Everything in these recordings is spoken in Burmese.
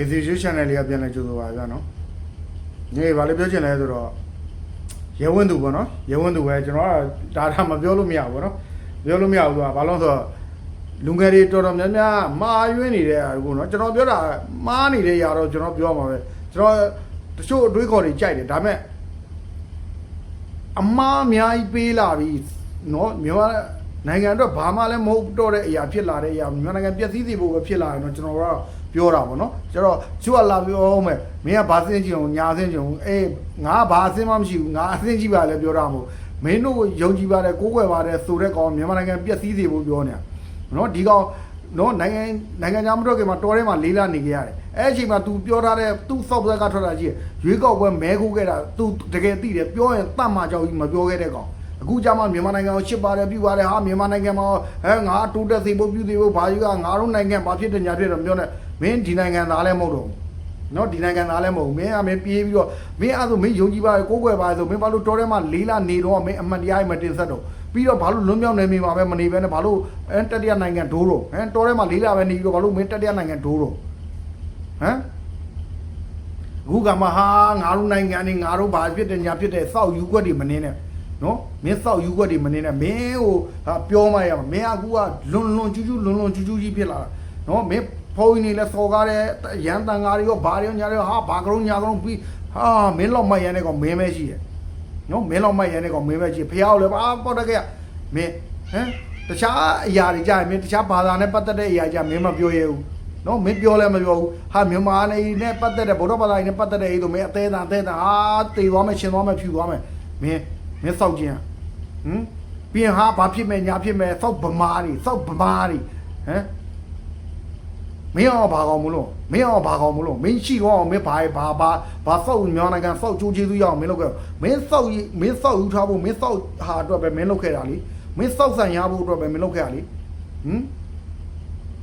KCJ channel လေးကပြန်လဲကြိုဆိုပါဗျာနော်ညီဘာလို့ပြောချင်လဲဆိုတော့ရဲဝင်းသူပေါ့နော်ရဲဝင်းသူပဲကျွန်တော်ကဒါဒါမပြောလို့မရဘူးပေါ့နော်ပြောလို့မရဘူးဆိုတာဘာလို့လဲဆိုတော့လူငယ်တွေတော်တော်များများမာရွေးနေတဲ့အခုနော်ကျွန်တော်ပြောတာမားနေတဲ့ຢာတော့ကျွန်တော်ပြောမှာပဲကျွန်တော်တချို့အတွေးခေါ်တွေကြိုက်တယ်ဒါပေမဲ့အမားအများကြီးပေးလာပြီနော်မြန်မာနိုင်ငံအတွက်ဘာမှလည်းမဟုတ်တော့တဲ့အရာဖြစ်လာတဲ့အရာမြန်မာနိုင်ငံပျက်စီးစီဖို့ပဲဖြစ်လာတယ်နော်ကျွန်တော်ကတော့ ပြောတာပေါ့နော်ကျတော့သူကလာပြောအောင်မယ်မင်းကဘာစင်းချင်အောင်ညာစင်းချင်အောင်အေးငါဘာအစင်းမှမရှိဘူးငါအစင်းကြည့်ပါလေပြောတာမဟုတ်မင်းတို့ယုံကြည်ပါတယ်ကိုးကွယ်ပါတယ်ဆိုတဲ့ကောင်မြန်မာနိုင်ငံပျက်စီးစီဖို့ပြောနေတာ နော်ဒီကောင်နော်နိုင်ငံနိုင်ငံခြားမထွက်ခင်မှာတော်ထဲမှာလေးလာနေကြရတယ်အဲ့အချိန်မှာ तू ပြောထားတဲ့ तू စောက်ဇက်ကထွက်တာကြီးရွေးကောက်ပွဲမဲခိုးခဲ့တာ तू တကယ်သိတယ်ပြောရင်တတ်မှကြောက်ကြီးမပြောခဲ့တဲ့ကောင်အခုကြမှာမြန်မာနိုင်ငံကိုရှစ်ပါတယ်ပြုပါတယ်ဟာမြန်မာနိုင်ငံမှာဟဲငါတိုးတက်စေဖို့ပြုစေဖို့ဘာကြီးကငါတို့နိုင်ငံဘာဖြစ်တယ်ညာဖြစ်တယ်ပြောနေ မင်းဒီနိုင်ငံသားလည်းမဟုတ်တော့ဘူးနော်ဒီနိုင်ငံသားလည်းမဟုတ်ဘူးမင်းကမင်းပြေးပြီးတော့မင်းအဲ့ဆိုမင်းယုံကြည်ပါတယ်ကိုးကွယ်ပါတယ်ဆိုမင်းဘာလို့တော်ထဲမှာလေးလာနေတော့မင်းအမှန်တရားကြီးမတင်ဆက်တော့ပြီးတော့ဘာလို့လွံ့မြောက်နေမိမှာပဲမနေဘဲနဲ့ဘာလို့အဲတတိယနိုင်ငံဒိုးတော့ဟမ်တော်ထဲမှာလေးလာပဲနေပြီးတော့ဘာလို့မင်းတတိယနိုင်ငံဒိုးတော့ဟမ်အခုကမှဟာငါတို့နိုင်ငံနေငါတို့ဘာဖြစ်တယ်ညာဖြစ်တယ်စောက်ယူခွက်တွေမနေနဲ့နော်မင်းစောက်ယူခွက်တွေမနေနဲ့မင်းဟိုဟာပြောမှရမှာမင်းအခုကလွန်လွန်ကျူးကျူးလွန်လွန်ကျူးကျူးကြီးဖြစ်လာတာနော်မင်း ဖုန်းကြီးနေလဲစော်ကားတဲ့ရန်တန်ကားတွေရောဘာတွေရောညာတွေရောဟာဘာကလုံးညာကလုံးပြီးဟာမင်းလောက်မရန်တဲ့ကောင်မင်းပဲရှိတယ်နော်မင်းလောက်မရတဲ့ကောင်မင်းပဲကြည့်ဖះကိုလည်းဘာပေါ်တကယ်မင်းဟမ်တခြားအရာတွေကြာရင်မင်းတခြားဘာသာနဲ့ပတ်သက်တဲ့အရာကြာမင်းမပြောရဘူးနော်မင်းပြောလည်းမပြောဘူးဟာမြန်မာနေနဲ့ပတ်သက်တဲ့ဗုဒ္ဓဘာသာနဲ့ပတ်သက်တဲ့အေးဆိုမင်းအသေးသားအသေးသားဟာတေသွားမယ်ရှင်သွားမယ်ဖြူသွားမယ်မင်းမင်းစောက်ခြင်းဟမ်ပြီးရင်ဟာဘာဖြစ်မယ်ညာဖြစ်မယ်စောက်ဗမာတွေစောက်ဗမာတွေဟမ် မင်းအောင်ဘာကောင်မလို့မင်းအောင်ဘာကောင်မလို့မင်းရှိကောင်းမင်းဘာဘာဘာဘာစောက်မြန်မာနိုင်ငံစောက်ကြိုးကျေးဇူးရအောင်မင်းလုပ်ခဲ့မင်းစောက်မင်းစောက်ယူထားဖို့မင်းစောက်ဟာအတွက်ပဲမင်းလုပ်ခဲ့တာလေမင်းစောက်ဆန်ရဖို့အတွက်ပဲမင်းလုပ်ခဲ့တာလေဟမ်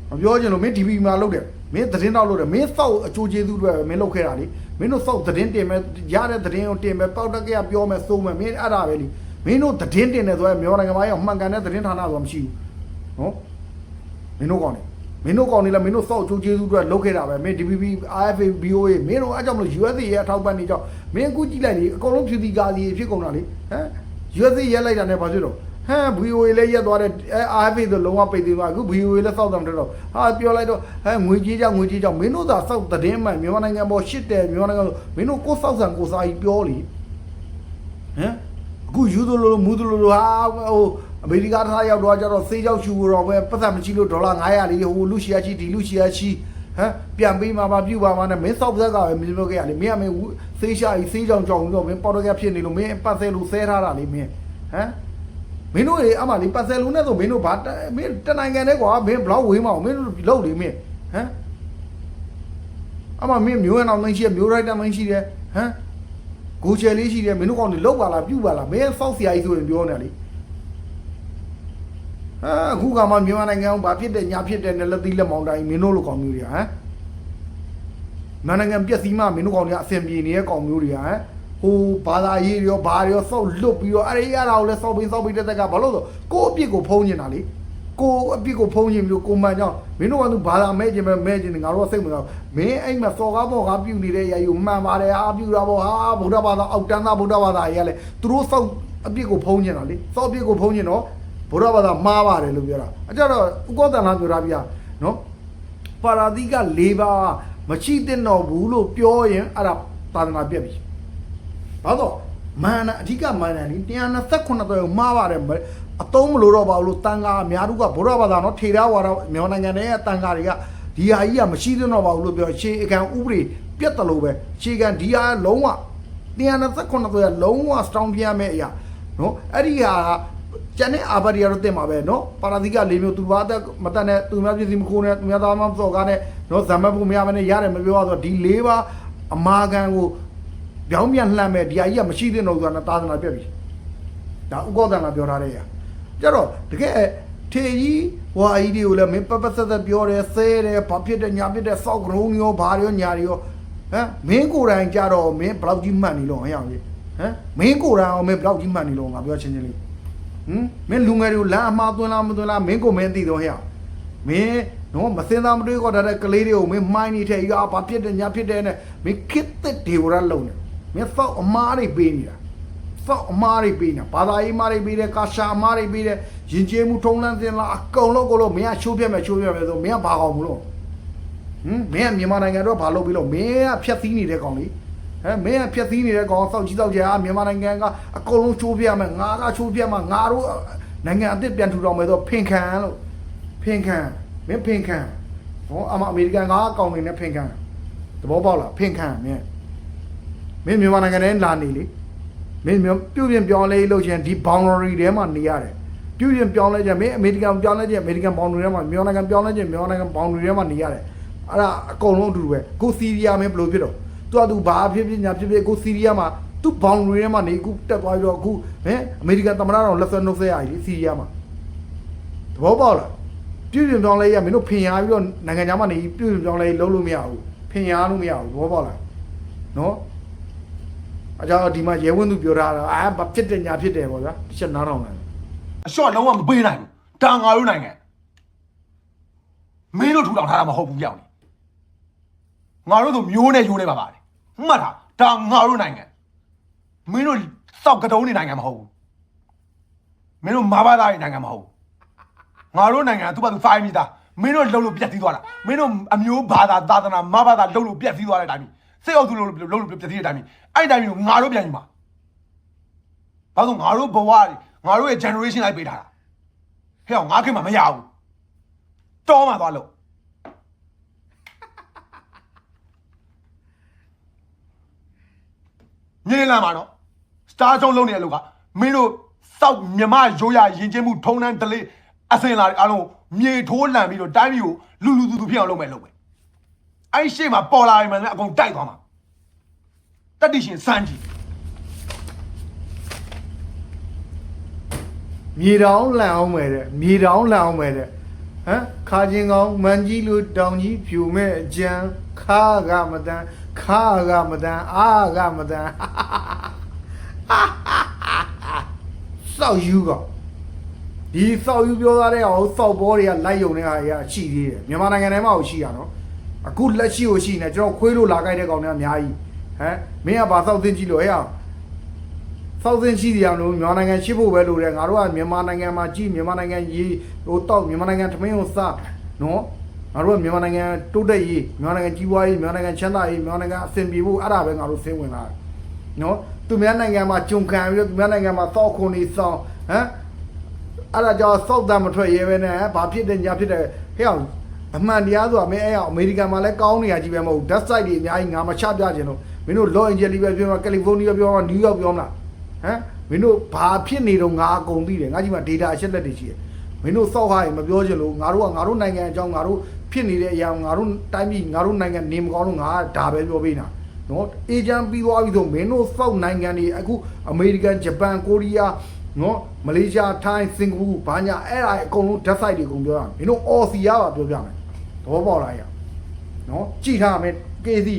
မပြောချင်လို့မင်း DB မှာလုပ်တယ်မင်းသတင်းတော့လုပ်တယ်မင်းစောက်အကျိုးကျေးဇူးအတွက်ပဲမင်းလုပ်ခဲ့တာလေမင်းတို့စောက်သတင်းတင်မယ်ရတဲ့သတင်းကိုတင်မယ်ပေါက်တက်ကရပြောမယ်စိုးမယ်မင်းအဲ့ဒါပဲလေမင်းတို့သတင်းတင်တယ်ဆိုရင်မြန်မာနိုင်ငံမှာရောက်မှန်ကန်တဲ့သတင်းဌာနဆိုတာမရှိဘူးနော်မင်းတို့ကောင်းတယ် မင်းတို့ကောင်နေလားမင်းတို့စောက်ချိုးကျေးဇူးအတွက်လုပ်ခဲ့တာပဲမင်း DPP RFA BOA မင်းတို့အားကြောင့်မလို့ USA ရဲ့အထောက်ပံ့နေကြောင်းမင်းအခုကြည့်လိုက်လေအကုန်လုံးဖြူတီကာစီဖြစ်ကုန်တာလေဟမ် USA ရက်လိုက်တာနဲ့ဘာဖြစ်တော့ဟမ် BOA လည်းရက်သွားတယ်အဲ RFA ဆိုလုံးဝပိတ်သေးပါအခု BOA လည်းစောက်တယ်တော့ဟာပြောလိုက်တော့ဟဲငွေကြီးကြောင့်ငွေကြီးကြောင့်မင်းတို့သာစောက်သတင်းမှန်မြန်မာနိုင်ငံပေါ်ရှစ်တယ်မြန်မာနိုင်ငံမင်းတို့ကိုစောက်ဆန်ကိုစားကြီးပြောလေဟမ်အခုယူသလိုလိုမူသလိုလိုဟာဟို အမေရိကထားရောက်တော့ကြတော့စေးကြောက်ရှူတော့ပဲပတ်သက်မချီလို့ဒေါ်လာ900လေးဟိုလူရှီယာချီဒီလူရှီယာချီဟမ်ပြန်ပေးမှာပါပြုပါမှာနဲ့မင်းစောက်ဇက်ကပဲမင်းပြောခဲ့ရလေမင်းကမင်းစေးရှာကြီးစေးကြောင်ကြောင်တော့မင်းပေါ်တော့ကဖြစ်နေလို့မင်းပတ်သက်လို့ဆဲထားတာလေမင်းဟမ်မင်းတို့ရေအမလေးပတ်သက်လို့နဲ့ဆိုမင်းတို့ဘာမင်းတနိုင်ငံနဲ့ကွာမင်းဘလောက်ဝေးမအောင်မင်းတို့လောက်လေမင်းဟမ်အမမင်းမျိုးရအောင်မင်းရှိရမျိုးရိုက်တာမင်းရှိတယ်ဟမ်ကိုချယ်လေးရှိတယ်မင်းတို့ကောင်တွေလောက်ပါလားပြုတ်ပါလားမင်းစောက်ဆရာကြီးဆိုရင်ပြောနေတယ်လေ အာအခုကမှမြန်မာနိုင်ငံကဘာဖြစ်တယ်ညာဖြစ်တယ်နဲ့လက်သီးလက်မောင်းတိုင်းမင်းတို့လိုကောင်မျိုးတွေဟမ်မြန်မာနိုင်ငံပြက်စီးမှမင်းတို့ကောင်တွေကအဆင်ပြေနေတဲ့ကောင်မျိုးတွေဟမ်ဟိုဘာသာရေးတွေရောဘာတွေရောစောက်လွတ်ပြီးတော့အဲ့ဒီအရာကိုလည်းစောက်ပြီးစောက်ပြီးတဲ့တက်ကဘာလို့ဆိုကိုယ့်အပြစ်ကိုဖုံးနေတာလေကိုယ့်အပြစ်ကိုဖုံးခြင်းပြီးကိုမှန်ကြောင်းမင်းတို့ကသူဘာသာမဲ့ခြင်းပဲမဲ့ခြင်းငါတို့ကစိတ်မကောင်းမင်းအဲ့မှာစော်ကားပေါ်ကားပြုနေတဲ့အရာယူမှန်ပါတယ်အာပြုတာပေါ့ဟာဗုဒ္ဓဘာသာအောက်တန်းသားဗုဒ္ဓဘာသာကြီးကလည်းသူတို့စောက်အပြစ်ကိုဖုံးနေတာလေစောက်အပြစ်ကိုဖုံးခြင်းတော့ ဘုရားဘာသာမှားပါတယ်လို့ပြောတာအကြတော့ဥကောတန်လာပြောတာဗျာနော်ပါရာတိက၄ပါးမရှိတဲ့တော့ဘူးလို့ပြောရင်အဲ့ဒါသာသနာပြက်ပြီဘာလို့မာနအဓိကမာနนี่129တော့မှားပါတယ်အတုံးမလို့တော့ပါဘူးလို့တန်ခါအများစုကဘုရားဘာသာနော်ထေရဝါဒမြန်မာနိုင်ငံရဲ့တန်ခါတွေကဒီဟာကြီးကမရှိတဲ့တော့ပါဘူးလို့ပြောရှေးအကံဥပဒေပြက်တယ်လို့ပဲရှေးကံဒီဟာလုံးဝ129တော့လုံးဝ strong ပြရမယ့်အရာနော်အဲ့ဒီဟာက ကျန်တဲ့အာဘတ်တွေကတော့တင်ပါပဲเนาะပါရာသီက၄မျိုးသူဘာသက်မတတ်နဲ့သူများပြည်စီမခိုးနဲ့သူများသားမစော်ကားနဲ့เนาะဇမတ်ဖို့မရမနဲ့ရတယ်မပြောရဆိုဒီ၄ပါးအမာခံကိုပြောင်းပြန်လှမ်းမဲ့ဒီအကြီးကမရှိတဲ့တော့ဆိုတာသာသနာပြက်ပြီဒါဥကောသနာပြောထားတဲ့ရာကြတော့တကယ်ထေကြီးဟွာကြီးတွေကိုလည်းမင်းပပဆက်ဆက်ပြောတယ်ဆဲတယ်ဘာဖြစ်တယ်ညာဖြစ်တယ်စောက်ကရုံးရောဘာရောညာရောဟမ်မင်းကိုယ်တိုင်ကြတော့မင်းဘလောက်ကြီးမှတ်နေလို့ဟဲ့အောင်ကြီးဟမ်မင်းကိုယ်တိုင်အောင်မင်းဘလောက်ကြီးမှတ်နေလို့ငါပြောချင်းချင်းလေး ဟမ်မင်းလူငယ်တွေကိုလမ်းအမှားသွင်းလားမသွင်းလားမင်းကိုမင်းသိတော့ဟဲ့မင်းနော်မစင်သားမတွေးခေါ်တတ်တဲ့ကလေးတွေကိုမင်းမှိုင်းနေထဲရွာဘာဖြစ်တယ်ညာဖြစ်တယ်နဲ့မင်းခစ်သက်ဒေဝရလုံးနေမင်းဖောက်အမားတွေပေးနေတာဖောက်အမားတွေပေးနေတာဘာသာရေးအမားတွေပေးတယ်ကာရှာအမားတွေပေးတယ်ရင်ကျေးမှုထုံးလန်းစင်လာအကုန်လုံးကိုလို့မင်းကချိုးပြတ်မယ်ချိုးပြတ်မယ်ဆိုမင်းကဘာကောင်မလို့ဟမ်မင်းကမြန်မာနိုင်ငံတော့ဘာလုပ်ပြီးလို့မင်းကဖြတ်သီးနေတဲ့ကောင်လေး ဟမ်မင်းကဖြတ်သီးနေတဲ့ကောင်စောက်ကြီးစောက်ကြအာမြန်မာနိုင်ငံကအကုန်လုံးချိုးပြတ်မယ်ငါကချိုးပြတ်မှာငါတို့နိုင်ငံအစ်စ်ပြန်ထူထောင်မယ်ဆိုဖင်ခံလို့ဖင်ခံမင်းဖင်ခံဟောအမအမေရိကန်ကအကောင်တွေနဲ့ဖင်ခံသဘောပေါက်လားဖင်ခံမင်းမင်းမြန်မာနိုင်ငံထဲလာနေလေမင်းမြန်မာပြုတ်ပြင်ပြောင်းလဲလို့ချင်းဒီ boundary ထဲမှာနေရတယ်ပြုတ်ပြင်ပြောင်းလဲချင်းမင်းအမေရိကန်ပြောင်းလဲချင်းအမေရိကန် boundary ထဲမှာမြန်မာနိုင်ငံပြောင်းလဲချင်းမြန်မာနိုင်ငံ boundary ထဲမှာနေရတယ်အဲ့ဒါအကုန်လုံးအတူတူပဲကိုစီးရီးယားမင်းဘယ်လိုဖြစ်တော့ သူကသူဘာဖြစ်ဖြစ်ညာဖြစ်ဖြစ်ကိုစီးရီးယားမှာသူ boundary ထဲမှာနေအခုတက်သွားပြီးတော့အခုဟင်အမေရိကန်သမ္မတတော်လက်ဆွဲနှုတ်ဆက်ရည်စီးရီးယားမှာသဘောပေါက်လားပြုပြင်ပြောင်းလဲရမင်းတို့ဖင်ရပြီးတော့နိုင်ငံခြားမှာနေပြုပြင်ပြောင်းလဲလုံးလို့မရဘူးဖင်ရလို့မရဘူးဘောပေါက်လားနော်အကြောင်းဒီမှာရဲဝင်းသူပြောထားတာအာဘာဖြစ်တယ်ညာဖြစ်တယ်ပေါ့ဗျာတစ်ချက်နားထောင်လိုက်အလျှော့လုံးဝမပေးနိုင်ဘူးဒါငါတို့နိုင်ငံမင်းတို့ထူထောင်ထားတာမဟုတ်ဘူးကြောက်နေငါတို့ဆိုမျိုးနဲ့ယိုးနေပါပါတယ် မှတ်တာဒါငါတို့နိုင်ငံမင်းတို့စောက်ကတုံးနေနိုင်ငံမဟုတ်ဘူးမင်းတို့မာဘာသားနေနိုင်ငံမဟုတ်ဘူးငါတို့နိုင်ငံကသူ့ဘာသူဖိုင်းမိသားမင်းတို့လှုပ်လို့ပြက်စီးသွားတာမင်းတို့အမျိုးဘာသာသာသနာမာဘာသာလှုပ်လို့ပြက်စီးသွားတဲ့အတိုင်းစိတ်အောင်သူလှုပ်လို့လှုပ်လို့ပြက်စီးတဲ့အတိုင်းအဲ့ဒီတိုင်းမျိုးငါတို့ပြန်ယူမှာဘာလို့ငါတို့ဘဝတွေငါတို့ရဲ့ generation လိုက်ပေးထားတာဟဲ့အောင်ငါခင်မှာမရဘူးတောမှသွားလို့ ညနေလာမှာနော်စတားချုံလုံးနေတဲ့အလုပ်ကမင်းတို့စောက်မြမရိုးရရင်ကျင်းမှုထုံးတန်းဒလေးအစင်လာတွေအားလုံးမြေထိုးလန်ပြီးတော့တိုင်းပြည်ကိုလူလူသူသူဖြစ်အောင်လုပ်မယ်လုပ်မယ်အဲ့ဒီရှေ့မှာပေါ်လာရင်မှလည်းအကုန်တိုက်သွားမှာတတိရှင်စမ်းကြည့်မြေတောင်လန်အောင်မယ်တဲ့မြေတောင်လန်အောင်မယ်တဲ့ဟမ်ခါချင်းကောင်းမန်ကြီးလူတောင်ကြီးဖြူမဲ့အကြံခါကမတန် ခါကမတန်အာကမတန်စောက်ယူကောင်ဒီစောက်ယူပြောသားတဲ့အောင်စောက်ဘောတွေကလိုက်ယုံနေတာတွေကရှိသေးတယ်မြန်မာနိုင်ငံထဲမှာကိုရှိရနော်အခုလက်ရှိကိုရှိနေကျွန်တော်ခွေးလို့လာကြိုက်တဲ့ကောင်တွေကအများကြီးဟမ်မင်းကဘာစောက်သိကြည့်လို့ဟဲ့အောင်စောက်စင်းရှိတယ်အောင်လို့မြန်မာနိုင်ငံရှိဖို့ပဲလို့တယ်ငါတို့ကမြန်မာနိုင်ငံမှာကြည်မြန်မာနိုင်ငံရေးဟိုတောက်မြန်မာနိုင်ငံထမင်းကိုစနော် ငါတို့ကမြန်မာနိုင်ငံတိုးတက်ရေးမြန်မာနိုင်ငံကြီးပွားရေးမြန်မာနိုင်ငံချမ်းသာရေးမြန်မာနိုင်ငံအဆင်ပြေဖို့အဲ့ဒါပဲငါတို့ဆင်းဝင်လာတယ်နော်သူများနိုင်ငံမှာဂျုံခံပြီးတော့သူများနိုင်ငံမှာစောက်ခွန်နေဆောင်ဟမ်အဲ့ဒါကြောင့်စောက်တမ်းမထွက်ရဲပဲနဲ့ဘာဖြစ်တယ်ညာဖြစ်တယ်ဟဲ့အောင်အမှန်တရားဆိုတာမင်းအဲ့အောင်အမေရိကန်မှာလည်းကောင်းနေရကြီးပဲမဟုတ်ဘူး death site တွေအများကြီးငါမချပြခြင်းလို့မင်းတို့ Los Angeles ပဲပြောမှာကယ်လီဖိုးနီးယားပြောမှာနယူးယောက်ပြောမှာဟမ်မင်းတို့ဘာဖြစ်နေတော့ငါအကုန်သိတယ်ငါကြီးမှာ data အချက်လက်တွေရှိတယ်မင်းတို့စောက်ဟာရင်မပြောချင်လို့ငါတို့ကငါတို့နိုင်ငံအကြောင်းငါတို့ ဖြစ်နေတဲ့အရာငါတို့တိုင်းပြည်ငါတို့နိုင်ငံနေမကောင်းလို့ငါကဒါပဲပြောပေးတာနော်အေဂျင့်ပြီးသွားပြီဆိုမင်းတို့စောက်နိုင်ငံတွေအခုအမေရိကန်ဂျပန်ကိုရီးယားနော်မလေးရှားထိုင်းစင်ကာပူဘာညာအဲ့ဒါအကုန်လုံး death site တွေအကုန်ပြောရမယ်မင်းတို့အော်စီရပါပြောပြမယ်သဘောပေါက်လားရနော်ကြည့်ထားမယ် KC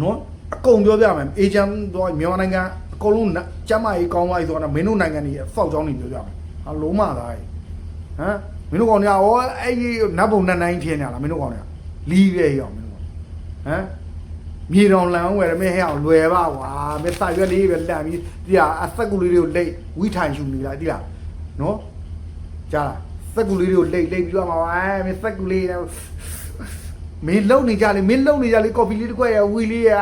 နော်အကုန်ပြောပြမယ်အေဂျင့်တော့မြန်မာနိုင်ငံအကုန်လုံးကျမ်းမာရေးကောင်းသွားပြီဆိုတော့မင်းတို့နိုင်ငံတွေစောက်ကြောင်းတွေပြောပြမယ်ဟာလုံးမသားဟမ် မင်းတို့ကောင်တွေကဩအဲ့ဒီနတ်ဘုံနတ်နိုင်ထင်းနေလားမင်းတို့ကောင်တွေကလီးပဲရောက်မင်းတို့ကောင်ဟမ်မြေတော်လန်ဝယ်တယ်မင်းဟဲ့အောင်လွယ်ပါကွာမင်းစာရွက်လေးပဲလန့်ပြီးဒီဟာအသက်ကူလေးတွေကိုလိတ်ဝိထိုင်ရှူနေလားဒီလားနော်ကြားလားစက်ကူလေးတွေကိုလိတ်လိတ်ပြီးတော့မှာအဲမင်းစက်ကူလေးနဲ့မင်းလုံနေကြလေမင်းလုံနေကြလေကော်ဖီလေးတစ်ခွက်ရဝီလေးရ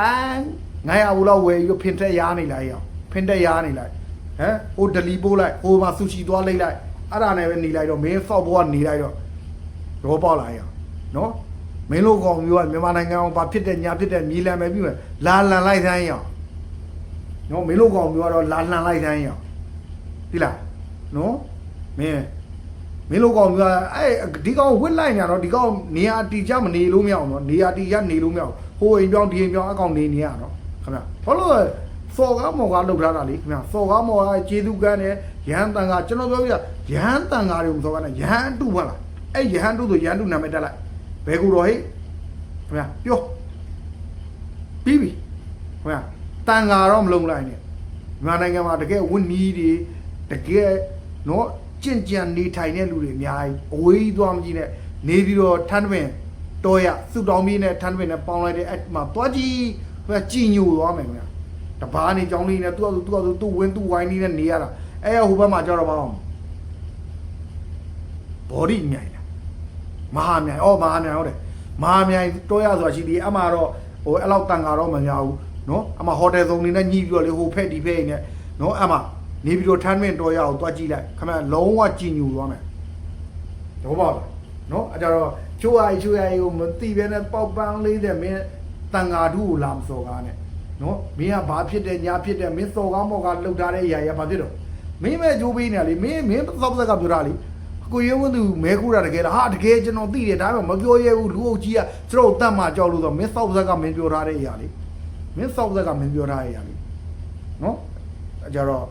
900ဘူးလောက်ဝယ်ပြီးဖင်တက်ရားနေလိုက်ရအောင်ဖင်တက်ရားနေလိုက်ဟမ်ဟိုဒလီပိုးလိုက်ဟိုမှာဆူချီသွားလိုက်လိုက် အဲ့ဒါနဲ့ပဲနေလိုက်တော့မင်းဖောက်ဘောကနေလိုက်တော့ရောပေါက်လာရအောင်နော်မင်းတို့ကောင်မျိုးကမြန်မာနိုင်ငံအောင်ဘာဖြစ်တဲ့ညာဖြစ်တဲ့မြေလံပဲပြီးမယ်လာလန်လိုက်သမ်းရအောင်နော်မင်းတို့ကောင်မျိုးကတော့လာလန်လိုက်သမ်းရအောင်ဒီလားနော်မင်းမင်းတို့ကောင်ကအဲ့ဒီကောင်ဝစ်လိုက်နေတော့ဒီကောင်နေရာတီချမနေလို့မရအောင်နော်နေရာတီချနေလို့မရအောင်ဟိုအိမ်ပြောင်းဒီအိမ်ပြောင်းအကောင်နေနေရတော့ခင်ဗျဘာလို့လဲ စော်ကားမော်ကားလောက်ထားတာလေခင်ဗျစော်ကားမော်ကားကျေးဇူးကန်းတယ်ရဟန်းတန်ကကျွန်တော်ပြောပြရဟန်းတန်ကာတွေမစော်ကားနဲ့ရဟန်းတုဟုတ်လားအဲ့ရဟန်းတုဆိုရဟန်းတုနာမည်တက်လိုက်ဘယ်ကူတော့ဟိခင်ဗျပြောပြီးပြီခင်ဗျတန်ကာတော့မလုံးလိုက်နဲ့မြန်မာနိုင်ငံမှာတကယ်ဝင်းနီးတွေတကယ်နော်ကြင့်ကြံနေထိုင်တဲ့လူတွေအများကြီးအဝေးကြီးသွားမကြည့်နဲ့နေပြီးတော့ထန်းတွင်တော်ရစုတောင်းပြီးနဲ့ထန်းတွင်နဲ့ပေါင်းလိုက်တဲ့အဲ့မှာသွားကြည့်ဟိုကကြည်ညိုသွားမယ်ခင်ဗျာ တပားနေကြောင်းလေးနဲ့သူ့အတူသူ့အတူသူ့ဝင်းသူ့ဝိုင်းလေးနဲ့နေရတာအဲ့ဟိုဘက်မှာကြောက်တော့မအောင်ဘော်ဒီမြိုင်တာမဟာမြိုင်ဩမဟာမြိုင်ဟုတ်တယ်မဟာမြိုင်တော်ရဆိုတာရှိသေးတယ်အမှတော့ဟိုအဲ့လောက်တန်ကာတော့မများဘူးနော်အမှဟိုတယ်စုံနေနဲ့ညှိပြီးတော့လေဟိုဖက်ဒီဖက်နေနော်အမှနေပြီးတော့ထန်းတွင်တော်ရအောင်သွားကြည့်လိုက်ခင်ဗျာလုံးဝကြည်ညိုသွားမယ်တော့ပါလားနော်အဲ့ကြတော့ချိုးအိုင်ချိုးအိုင်ကိုမသိဘဲနဲ့ပေါက်ပန်းလေးတဲ့မင်းတန်ဃာဓုကိုလာမစော်ကားနဲ့ နော်မင်းကဘာဖြစ်တယ်ညာဖြစ်တယ်မင်းစော်ကားမော်ကားလှုပ်ထားတဲ့အရာကြီးကဘာဖြစ်တော့မင်းမဲ့ကြိုးပေးနေရလေမင်းမင်းသောက်သက်ကပြောတာလေအကိုရုံးကသူမဲခုတာတကယ်လားဟာတကယ်ကျွန်တော်သိတယ်ဒါပေမဲ့မပြောရဲဘူးလူအုပ်ကြီးကကျွန်တော်တတ်မှကြောက်လို့ဆိုမင်းသောက်သက်ကမင်းပြောထားတဲ့အရာလေမင်းသောက်သက်ကမင်းပြောထားတဲ့အရာလေနော်အဲ့ကြတော့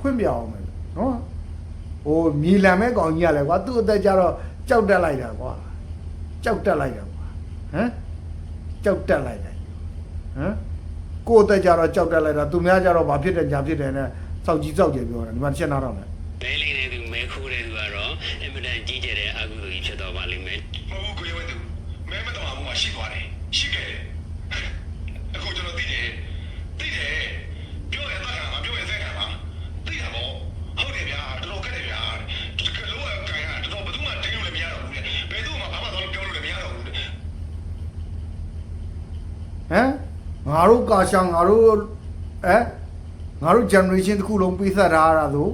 ဖွင့်ပြအောင်မယ်နော်ဟိုမြေလံမဲ့ကောင်ကြီးကလည်းကွာသူ့အသက်ကြတော့ကြောက်တက်လိုက်တာကွာကြောက်တက်လိုက်တာကွာဟမ်ကြောက်တက်လိုက်တယ်ဟမ် ကိုယ့်အသက်ကြတော့ကြောက်တက်လိုက်တာသူများကြတော့ဘာဖြစ်တယ်ညာဖြစ်တယ်နဲ့စောက်ကြီးစောက်ကြပြောတာဒီမှာတစ်ချက်နားတော့မယ်မဲလေးတဲ့ တို့ကာရှောင်ငါတို့အဲငါတို့ generation တစ်ခုလုံးပေးဆက်ထားရတာဆို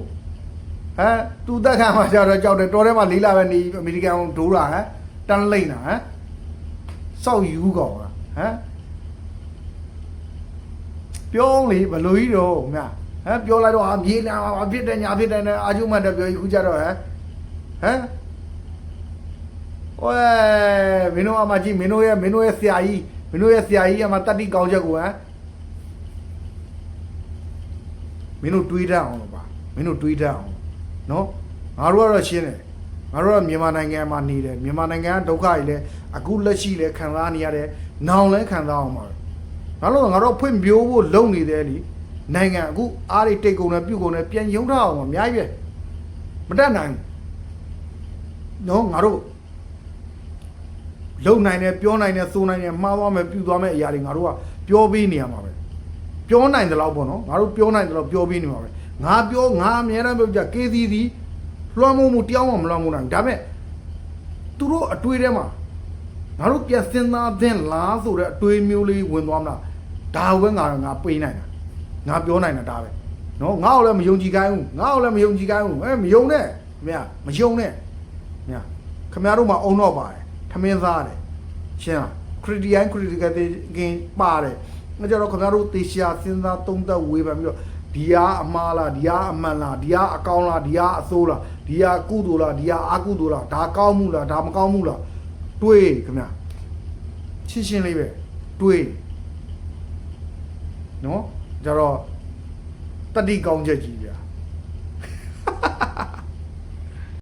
ဟမ်သူတက်ခံမှာကြတော့ကြောက်တယ်တော်ထဲမှာလေးလာပဲနေအမေရိကန်ဒိုးတာဟမ်တန်းလိမ့်တာဟမ်စောက်ယူကောင်လားဟမ်ပြောလေဘလို့ကြီးတော့မြဟမ်ပြောလိုက်တော့အာမြေနာအဖြစ်တယ်ညာဖြစ်တယ်နဲ့အာကျုံမှတ်တယ်ပြောကြီးခုကြတော့ဟမ်ဟမ်ဝဲမင်းတို့အမကြီးမင်းတို့ရဲ့မင်းတို့ရဲ့ဆရာကြီး မင်းတို့ရဲ့ဆရာကြီးအမတတိကောင်းချက်ကိုဟမ်မင်းတို့တွေးတတ်အောင်လို့ပါမင်းတို့တွေးတတ်အောင်နော်ငါတို့ကတော့ရှင်းတယ်ငါတို့ကမြန်မာနိုင်ငံမှာနေတယ်မြန်မာနိုင်ငံကဒုက္ခကြီးလဲအခုလက်ရှိလဲခံစားနေရတယ်နောင်လဲခံစားအောင်ပါဘာလို့လဲငါတို့ဖွင့်ပြိုးဖို့လုံနေတယ်လीနိုင်ငံအခုအားတွေတိတ်ကုန်တယ်ပြုတ်ကုန်တယ်ပြန်ယုံထားအောင်ပါအများကြီးပဲမတတ်နိုင်ဘူးနော်ငါတို့ လုံနိုင်တယ်ပြောနိုင်တယ်စိုးနိုင်တယ်မှားသွားမယ်ပြူသွားမယ်အရာတွေငါတို့ကပြောပေးနေရမှာပဲပြောနိုင်တယ်လို့ပေါ့နော်ငါတို့ပြောနိုင်တယ်လို့ပြောပေးနေမှာပဲငါပြောငါအများအားပြောကြ KCC လွှမ်းမိုးမှုတရားမှမလွှမ်းမိုးနိုင်ဘူးဒါပေမဲ့သူတို့အတွေ့ထဲမှာငါတို့ပြန်စဉ်းစားသင့်လားဆိုတဲ့အတွေ့မျိုးလေးဝင်သွားမလားဒါဝဲငါငါပေးနိုင်တာငါပြောနိုင်တာဒါပဲနော်ငါ့ကိုလည်းမယုံကြည်ခိုင်းဘူးငါ့ကိုလည်းမယုံကြည်ခိုင်းဘူးအဲမယုံနဲ့ခင်ဗျာမယုံနဲ့ခင်ဗျာခင်ဗျားတို့မှအုံတော့ပါတယ် ထမင်းစားတယ်ရှင်းလား critical critical thinking ပါတယ်။အဲကြတော့ခင်ဗျားတို့သေချာစဉ်းစားသုံးသပ်ဝေဖန်ပြီးတော့ဒီဟာအမှားလားဒီဟာအမှန်လားဒီဟာအကောင်းလားဒီဟာအဆိုးလားဒီဟာကုသိုလ်လားဒီဟာအကုသိုလ်လားဒါကောင်းမှုလားဒါမကောင်းမှုလားတွေးခင်ဗျာရှင်းရှင်းလေးပဲတွေးနော်ကြတော့တတိကောင်းချက်ကြီးဗျာ